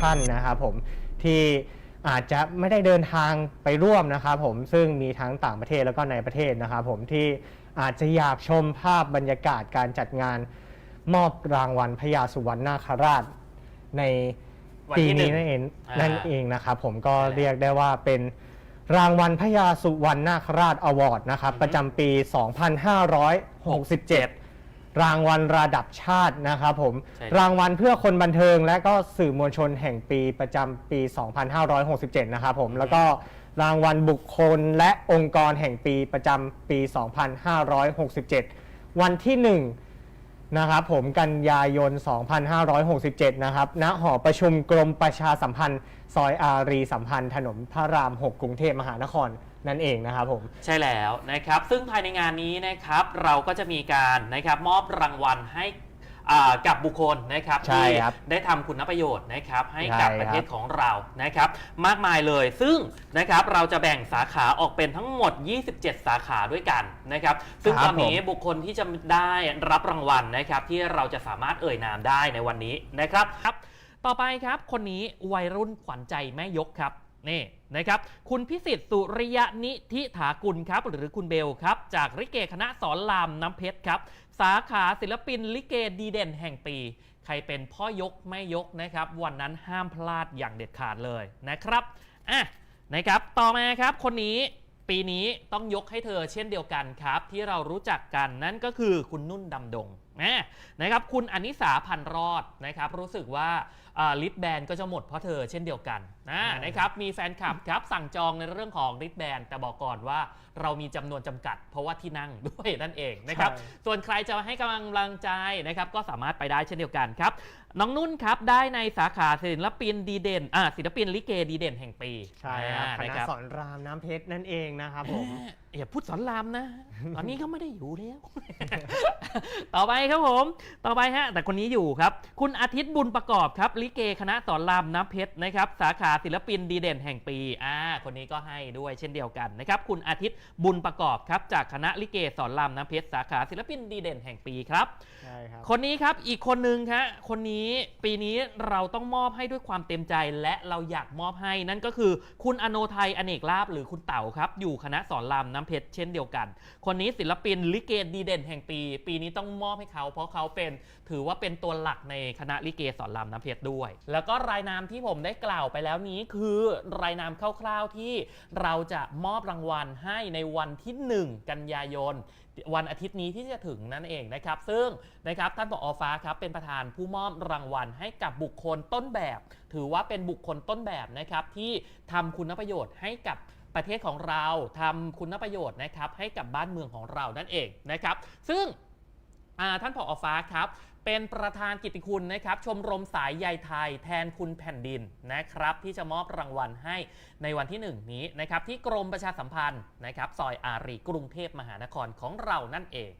ท่านนะครับผมที่อาจจะไม่ได้เดินทางไปร่วมนะครับผมซึ่งมีทั้งต่างประเทศแล้วก็ในประเทศนะครับผมที่อาจจะอยากชมภาพบรรยากาศการจัดงานมอบรางวัลพญาสุวรรณนาคราชในวันปีที่หนึ่นี้งนั่นเองอ่านั่นเองนะครับผมก็ใช่แล้วเรียกได้ว่าเป็นรางวัลพญาสุวรรณนาคราชอวอร์ดนะครับอือฮึประจำปี 2567 รางวัลระดับชาตินะครับผมใช่รางวัลเพื่อคนบันเทิง และก็สื่อมวลชนแห่งปีประจำปี 2567 นะครับผมแล้วก็รางวัลบุคคลและองค์กรแห่งปีประจำปี 2567 วันที่ 1 นะครับผมกันยายน 2567 นะครับณหอประชุมกรมประชาสัมพันธ์ซอยอารีสัมพันธ์ถนนพระราม 6 กรุงเทพมหานครนั่นเองนะครับผมใช่แล้วนะครับ ซึ่งภายในงานนี้นะครับ เราก็จะมีการนะครับมอบรางวัลให้ กับบุคคลนะครับใช่ที่ครับได้ทำคุณประโยชน์นะครับให้กับใช่ครับ ประเทศของเรานะครับมากมายเลยซึ่งนะครับเราจะแบ่งสาขาออกเป็นทั้งหมด 27 สาขาด้วยกันนะครับซึ่งครับตอนนี้ผมบุคคลที่จะได้รับรางวัลนะครับที่เราจะสามารถเอ่ยนามได้ในวันนี้นะครับครับ ต่อไปครับคนนี้วัยรุ่นขวัญใจแม่ยกครับ นี่นะครับ คุณพิสิทธิ์สุริยนิธิถากุลครับ หรือคุณเบลครับ จากลิเกคณะสอนรามน้ำเพชรครับ สาขาศิลปินลิเกดีเด่นแห่งปี ใครเป็นพ่อยกแม่ยกนะครับ วันนั้นห้ามพลาดอย่างเด็ดขาดเลยนะครับอะนะครับ ต่อมาครับคนนี้ปีนี้ต้องยกให้เธอเช่นเดียวกันครับ ที่เรารู้จักกันนั่นก็คือคุณนุ่นดำดง นะนะครับคุณอนิสาพันธ์รอดนะครับรู้สึกว่าลิทแบนก็จะหมดเพราะเธอเช่นเดียวกันนะใช่นะครับมีแฟนคลับครับสั่งจองในเรื่องของลิทแบนแต่บอกก่อนว่าเรามีจำนวนจำกัด เพราะว่าที่นั่งด้วยนั่นเองนะครับใช่ส่วนใครจะให้กำลังใจนะครับก็สามารถไปได้เช่นเดียวกันครับน้องนุ่นครับได้ในสาขาศิลปินดีเด่นอ่าศิลปินลิเกดีเด่นแห่งปีใช่ครับคอ่าณะนะครับสอนรามน้ำเพชรนั่นเองนะครับผมอย่าพูดสอนรามนะ ตอนนี้เขาไม่ได้อยู่แล้ว ต่อไปครับผม ต่อไปฮะ แต่คนนี้อยู่ครับ คุณอาทิตย์บุญประกอบครับ ลิเกคณะสอนรามน้ำเพชรนะครับ สาขาศิลปินดีเด่นแห่งปี อ่า คนนี้ก็ให้ด้วยเช่นเดียวกันนะครับ คุณอาทิตย์บุญประกอบครับ จากคณะลิเกสอนรามน้ำเพชร สาขาศิลปินดีเด่นแห่งปีครับ ใช่ครับ คนนี้ครับ อีกคนนึงครับคนนี้ปีนี้เราต้องมอบให้ด้วยความเต็มใจและเราอยากมอบให้นั่นก็คือ คุณอโนไทยอเนกลาบหรือคุณเต๋าครับ อยู่คณะสอนรามน้ำเพชรเช่นเดียวกัน คนนี้ศิลปินลิเกดีเด่นแห่งปี ปีนี้ต้องมอบให้เขา เพราะเขาเป็นถือว่าเป็นตัวหลักในคณะลิเกสอนรามน้ำเพชรด้วย แล้วก็รายนามที่ผมได้กล่าวไปแล้วนี้คือรายนามคร่าวๆที่เราจะมอบรางวัลให้ในวันที่ 1 กันยายนวันอาทิตย์นี้ที่จะถึงนั่นเองนะครับ ซึ่งนะครับท่านผออฟ้าครับเป็นประธานผู้มอบรางวัลให้กับบุคคลต้นแบบ ถือว่าเป็นบุคคลต้นแบบนะครับที่ทำคุณประโยชน์ให้กับประเทศของเราทำคุณประโยชน์นะครับให้กับบ้านเมืองของเรานั่นเองนะครับ ซึ่ง ท่านผอฟ้าครับ เป็นประธานกิติคุณนะครับ ชมรมสายใยไทยแทนคุณแผ่นดินนะครับ ที่จะมอบรางวัลให้ในวันที่ 1 นี้นะครับ ที่กรมประชาสัมพันธ์นะครับ ซอยอารีกรุงเทพมหานครของเรานั่นเอง